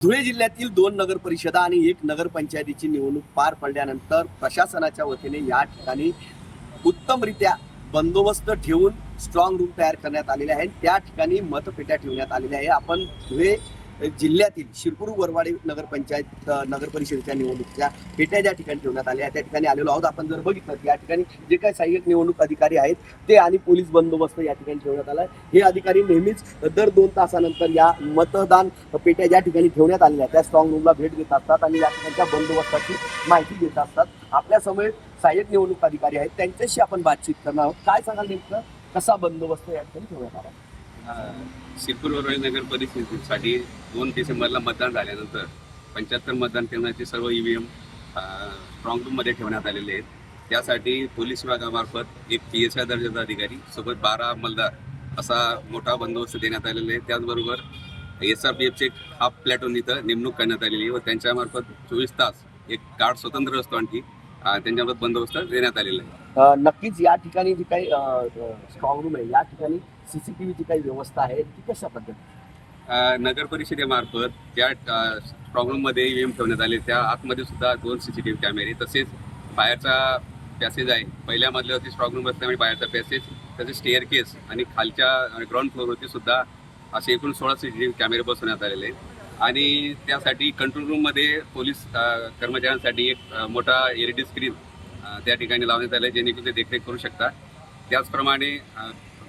धुळे जिल्ह्यातील दोन नगर परिषदा आणि एक नगरपंचायतीची निवडणूक पार पडल्यानंतर प्रशासनाच्या वतीने या ठिकाणी उत्तमरित्या बंदोबस्त ठेवून स्ट्रॉंग रूम तयार करण्यात आलेले आहे त्या ठिकाणी मतपेट्या ठेवण्यात आलेल्या आहे आपण धुळे जिल्ह्यातील शिरपूर वरवाडी नगरपंचायत नगर परिषदेच्या निवडणुकीच्या पेट्या ज्या ठिकाणी ठेवण्यात आल्या त्या ठिकाणी आलेलो आहोत. आपण जर बघितलं की या ठिकाणी जे काही सहाय्यक निवडणूक अधिकारी आहेत ते आणि पोलीस बंदोबस्त या ठिकाणी ठेवण्यात आला आहे हे अधिकारी नेहमीच दर दोन तासानंतर या मतदान पेट्या ज्या ठिकाणी ठेवण्यात आलेल्या आहेत त्या स्ट्रॉंग रूमला भेट देत असतात आणि या ठिकाणच्या बंदोबस्ताची माहिती देत असतात. आपल्यासमोर सहाय्यक निवडणूक अधिकारी आहेत त्यांच्याशी आपण बातचीत करणार आहोत. काय सांगाल नेमकं? कसा बंदोबस्त या ठिकाणी ठेवण्यात आला शिरपूर वरळी नगर परिस्थितीसाठी दोन डिसेंबरला मतदान झाल्यानंतर पंच्याहत्तर मतदान केंद्राचे सर्व ई व्ही एम स्ट्रॉंग रूममध्ये ठेवण्यात आलेले आहेत. त्यासाठी पोलीस विभागामार्फत एक पी एस आय दर्जाचा अधिकारी सोबत बारा अंमलदार असा मोठा बंदोबस्त देण्यात आलेला आहे. त्याचबरोबर एस आर पी एफचे हाफ प्लॅटून इथं नेमणूक करण्यात आलेली आहे व त्यांच्यामार्फत चोवीस तास एक गार्ड स्वतंत्र असतो आणखी. त्यांच्यामार्फत बंदोबस्त देण्यात आलेला आहे. नक्कीच या ठिकाणी जी काही स्ट्रॉंग रूम आहे या ठिकाणी सीसीटीव्हीची काही व्यवस्था आहे ती कशा पद्धतीने? नगर परिषदेमार्फत त्या स्ट्रॉंग रूममध्ये एम ठेवण्यात आले त्या आतमध्ये सुद्धा दोन सीसीटीव्ही कॅमेरे तसेच बाहेरचा पॅसेज आहे. पहिल्या मजल्यावरती स्ट्रॉंग रूम असल्यामुळे बाहेरचा पॅसेज तसेच स्टेअर केस आणि खालच्या ग्राउंड फ्लोअरवरती सुद्धा असे एकूण सोळा सीसीटीव्ही कॅमेरे बसवण्यात आलेले आहेत. आणि त्यासाठी कंट्रोल रूममध्ये पोलीस कर्मचाऱ्यांसाठी एक मोठा एल ई डी स्क्रीन त्या ठिकाणी लावण्यात आलं आहे जेणेकरून ते देखरेख करू शकता त्याचप्रमाणे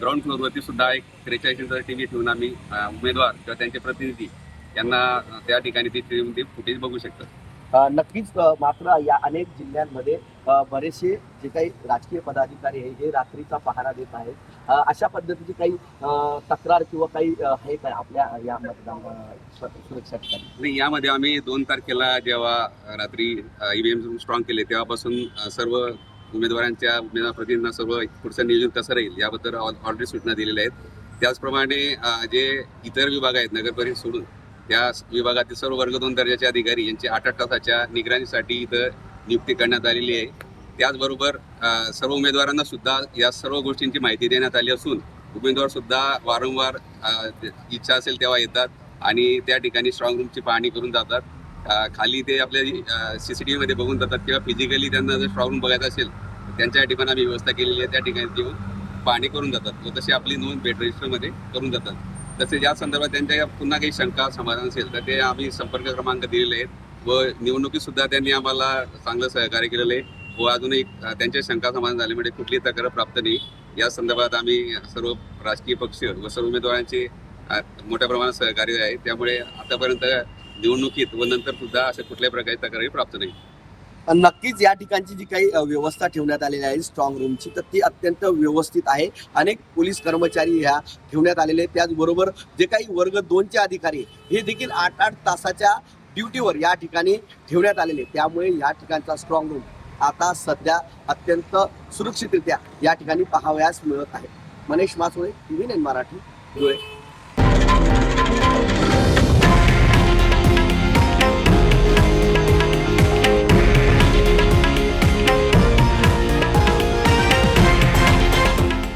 ग्राउंड फ्लोअरवरती सुद्धा एक त्रेचाळीस इंचा टी व्ही ठेवून आम्ही उमेदवार किंवा त्यांचे प्रतिनिधी यांना त्या ठिकाणी ते टी फुटेज बघू शकतात. नक्कीच मात्र या अनेक जिल्ह्यांमध्ये बरेचसे जे काही राजकीय पदाधिकारी आहे हे रात्रीचा पहारा देत आहेत. अशा पद्धतीची काही तक्रार किंवा काही हे काय आपल्या या मतदान सुरक्षा यामध्ये आम्ही दोन तारखेला जेव्हा रात्री ईव्हीएम स्ट्रॉंग केले तेव्हापासून सर्व उमेदवारांच्या उमेदवार प्रतिनिधींना सर्व पुढचं नियोजन कसं राहील याबद्दल ऑलरेडी सूचना दिलेल्या आहेत. त्याचप्रमाणे जे इतर विभाग आहेत नगरपरिषद सोडून त्या विभागातील सर्व वर्ग दोन दर्जाचे अधिकारी यांची आठ आठ तासाच्या निगराणीसाठी इथं नियुक्ती करण्यात आलेली आहे. त्याचबरोबर सर्व उमेदवारांना सुद्धा या सर्व गोष्टींची माहिती देण्यात आली असून उमेदवार सुद्धा वारंवार इच्छा असेल तेव्हा येतात आणि त्या ठिकाणी स्ट्रॉंग रूमची पाहणी करून जातात. खाली ते आपल्या सी सी टी व्हीमध्ये बघून जातात किंवा फिजिकली त्यांना जर स्ट्रॉंग रूम बघायचं असेल त्यांच्या ठिकाणी आम्ही व्यवस्था केलेली आहे. त्या ठिकाणी ते येऊन पाहणी करून जातात. व तशी आपली नोंद बेड रजिस्टरमध्ये करून जातात. तसेच या संदर्भात त्यांच्या पुन्हा काही शंका समाधान असेल तर ते आम्ही संपर्क क्रमांक दिलेले आहेत. व निवडणुकीत सुद्धा त्यांनी आम्हाला चांगलं सहकार्य केलेलं आहे. व अजूनही त्यांच्या शंका समाधान झाल्यामुळे म्हणजे कुठली तक्रार प्राप्त नाही. या संदर्भात आम्ही सर्व राजकीय पक्ष व सर्व उमेदवारांचे मोठ्या प्रमाणात सहकार्य आहे. त्यामुळे आतापर्यंत निवडणुकीत व नंतर सुद्धा अशा कुठल्याही प्रकारची तक्रारी प्राप्त नाही. नक्कीच या ठिकाणची जी काही व्यवस्था ठेवण्यात आलेली आहे स्ट्रॉंग रूमची तर ती अत्यंत व्यवस्थित आहे. अनेक पोलीस कर्मचारी ह्या ठेवण्यात आलेले त्याचबरोबर जे काही वर्ग दोनचे अधिकारी हे देखील आठ आठ तासाच्या ड्युटीवर या ठिकाणी ठेवण्यात आलेले त्यामुळे या ठिकाणचा स्ट्रॉंग रूम आता सध्या अत्यंत सुरक्षितरित्या या ठिकाणी पाहावयास मिळत आहे. Manesh Masole T V nine Marathi Dhule.